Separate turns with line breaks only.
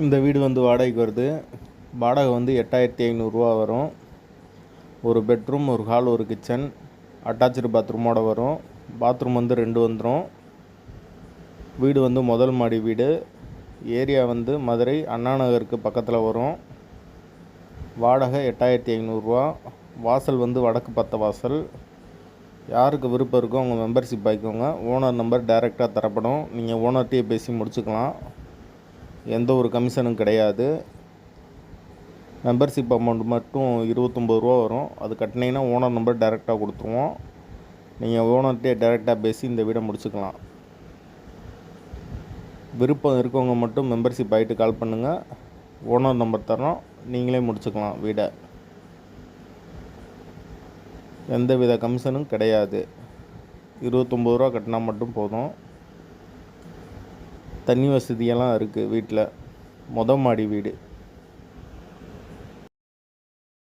இந்த வீடு வந்து வாடகைக்கு வருது. வாடகை வந்து எட்டாயிரத்தி ஐநூறுரூவா வரும். ஒரு பெட்ரூம் ஒரு ஹால் ஒரு கிச்சன் அட்டாச்சு பாத்ரூமோட வரும். பாத்ரூம் வந்து ரெண்டு வந்துடும் வீடு வந்து முதல் மாடி வீடு. ஏரியா வந்து மதுரை அண்ணா நகருக்கு பக்கத்தில் வரும். வாடகை எட்டாயிரத்தி ஐநூறுரூவா வாசல் வந்து வடக்கு பத்த வாசல். யாருக்கு விருப்பம் இருக்கோ அவங்க மெம்பர்ஷிப் ஆகிக்கோங்க ஓனர் நம்பர் டைரெக்டாக தரப்படும். நீங்கள் ஓனர்கிட்டயே பேசி முடிச்சுக்கலாம். எந்த ஒரு கமிஷனும் கிடையாது. மெம்பர்ஷிப் அமௌண்ட் மட்டும் இருபத்தொம்பது ரூபா வரும். அது கட்டினீங்கன்னா ஓனர் நம்பர் டேரெக்டாக கொடுத்துருவோம். நீங்கள் ஓனர்கிட்டே டேரெக்டாக பேசி இந்த வீடை முடிச்சுக்கலாம். விருப்பம் இருக்கவங்க மட்டும் மெம்பர்ஷிப் ஆகிட்டு கால் பண்ணுங்கள் ஓனர் நம்பர் தரோம் நீங்களே முடிச்சுக்கலாம் வீடை. எந்த வித கமிஷனும் கிடையாது. இருபத்தொம்பது ரூபா கட்டினா மட்டும் போதும். தண்ணி வசதியெல்லாம் இருக்குது வீட்டில் மொதல் மாடி வீடு.